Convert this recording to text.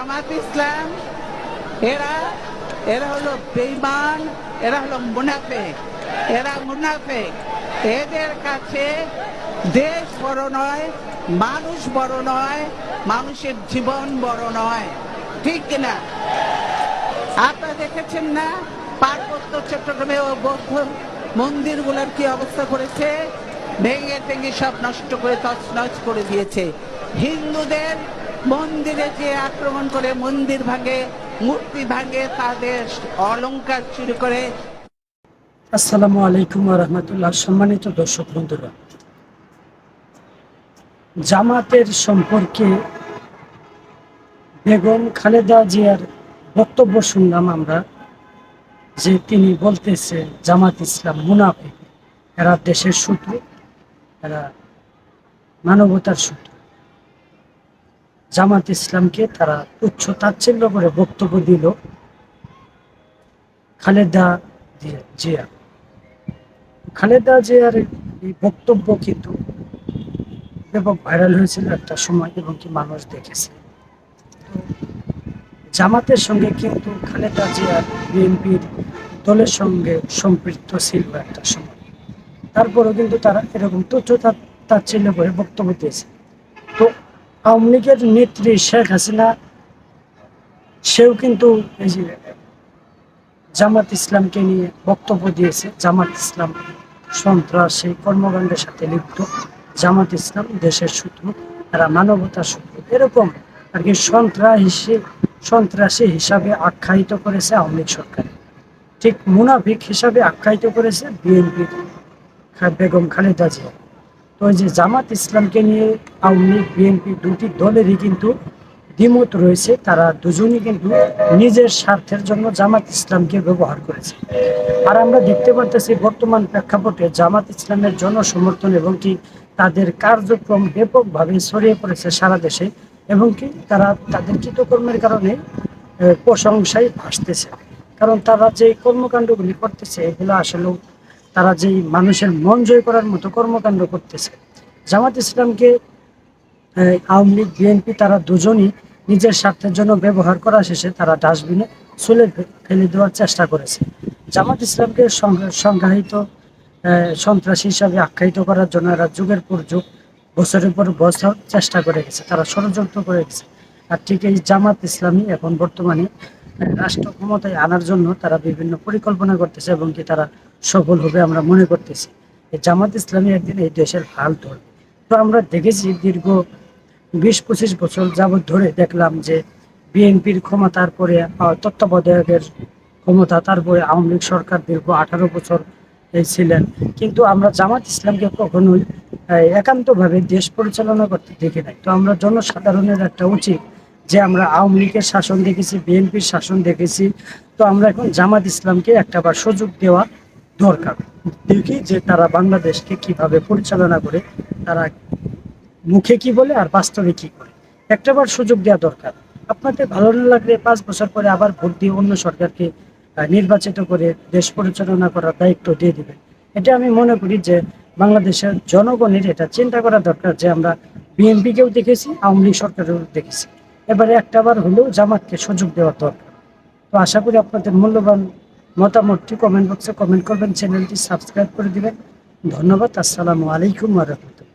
জামাত ইসলাম, এরা এরা হলো বেইমান এরা হলো মুনাফেক, এরা মুনাফেক। এদের কাছে দেশ বড় নয়, মানুষ বড় নয়, মানুষের জীবন বড় নয়। ঠিক কিনা? আপনারা দেখেছেন না? পার্বত্য চট্টগ্রামে ও বৌদ্ধ মন্দিরগুলোর কি অবস্থা করেছে? ভেঙে ভেঙে সব নষ্ট করে তছনছ করে দিয়েছে। হিন্দুদের মন্দিরে যে আক্রমণ করে মন্দির ভাঙে, মূর্তি ভাঙে তাদের অলংকার চুরি করে। আসসালামু আলাইকুম রহমতুল্লাহ। সম্মানিত দর্শক বন্ধুরা, জামাতের সম্পর্কে বেগম খালেদা জিয়ার বক্তব্য শুনলাম আমরা, যে তিনি বলতেছে, জামাত ইসলাম মুনাফিক, এরা দেশের শত্রু, এরা মানবতার শত্রু। জামাত ইসলামকে তারা তুচ্ছ তাচ্ছিল্য করে বক্তব্য দিল। খালেদা জিয়া- খালেদা জিয়ার এই বক্তব্য কিন্তু ব্যাপক ভাইরাল হয়েছিল একটা সময় এবং কি মানুষ দেখেছে। জামাতের সঙ্গে কিন্তু খালেদা জিয়ার বিএনপির দলের সঙ্গে সম্পৃক্ত ছিল একটা সময়। তারপরেও কিন্তু তারা এরকম তুচ্ছ তাচ্ছিল্য করে বক্তব্য দিয়েছে। তো আওয়ামী লীগের নেত্রী শেখ হাসিনা, সেও কিন্তু এই যে জামাত ইসলামকে নিয়ে বক্তব্য দিয়েছে। জামাত ইসলাম সন্ত্রাসী কর্মকাণ্ডের সাথে লিপ্ত। জামাত ইসলাম দেশের শত্রু, তারা মানবতার শত্রু। এরকম আর কি সন্ত্রাসী সন্ত্রাসী হিসাবে আখ্যায়িত করেছে আওয়ামী লীগ সরকার। ঠিক মুনাফিক হিসাবে আখ্যায়িত করেছে বিএনপি। বেগম খালেদা জিয়া। এই যে জামাত ইসলামকে নিয়ে আওয়ামী লীগ, বিএনপি দুটি দলেরই কিন্তু দ্বিমত রয়েছে। তারা দুজনই কিন্তু নিজের স্বার্থের জন্য জামাত ইসলামকে ব্যবহার করেছে। আর আমরা দেখতে পারতেছি বর্তমান প্রেক্ষাপটে জামাত ইসলামের জনসমর্থন এবং কি তাদের কার্যক্রম ব্যাপকভাবে ছড়িয়ে পড়েছে সারা দেশে এবং কি তারা তাদের কৃতকর্মের কারণে প্রশংসায় ভাসতেছে। কারণ তারা যে কর্মকাণ্ডগুলি করতেছে, এগুলো আসলেও তারা যেই মানুষের মন জয় করার মতো কর্মকাণ্ড করতেছে। জামাত ইসলামকে আওয়ামী লীগ বিএনপি তারা দুজনই নিজের স্বার্থের জন্য ব্যবহার করা শেষে তারা ডাস্টবিনে চুলে ফেলে দেওয়ার চেষ্টা করেছে। জামাত ইসলামকে আহ, সন্ত্রাসী হিসাবে আখ্যায়িত করার জন্য এরা যুগের পর যুগ বছরের পর বছর চেষ্টা করে গেছে। তারা ষড়যন্ত্র করে গেছে। আর ঠিক এই জামাত ইসলামী এখন বর্তমানে রাষ্ট্র ক্ষমতায় আনার জন্য তারা বিভিন্ন পরিকল্পনা করতেছে এবং কি তারা সফল হবে আমরা মনে করতেছি। জামাত ইসলামী একদিন এই দেশের হাল ধরবে। তো আমরা দেখেছি দীর্ঘ বিশ পঁচিশ বছর যাবৎ ধরে দেখলাম যে বিএনপির ক্ষমতার পরে তত্ত্বাবধায়কের ক্ষমতা, তারপরে আওয়ামী লীগ সরকার দীর্ঘ আঠারো বছর ছিলেন। কিন্তু আমরা জামাত ইসলামকে কখনোই একান্তভাবে দেশ পরিচালনা করতে দেখি নাই। তো আমরা জনসাধারণের একটা উচিত যে আমরা আওয়ামী লীগের শাসন দেখেছি, বিএনপির শাসন দেখেছি, তো আমরা এখন জামাত ইসলামকে একটা বার সুযোগ দেওয়া দরকার। দেখি যে তারা বাংলাদেশকে কীভাবে পরিচালনা করে, তারা মুখে কি বলে আর বাস্তবে কি করে। একটাবার সুযোগ দেওয়া দরকার। আপনাদের ভালো না লাগলে পাঁচ বছর পরে আবার ভোট দিয়ে অন্য সরকারকে নির্বাচিত করে দেশ পরিচালনা করার দায়িত্ব দিয়ে দেবে এটা আমি মনে করি যে বাংলাদেশের জনগণের এটা চিন্তা করা দরকার যে আমরা বিএনপিকেও দেখেছি, আওয়ামী লীগ সরকারেও দেখেছি। এবারে একটাবার হলেও জামাতকে সুযোগ দেওয়া দরকার। তো আশা করি আপনাদের মূল্যবান মতামতটি কমেন্ট বক্সে কমেন্ট করবেন চ্যানেলটি সাবস্ক্রাইব করে দেবেন। ধন্যবাদ, আসসালামু আলাইকুম রহমতুল্লাহ।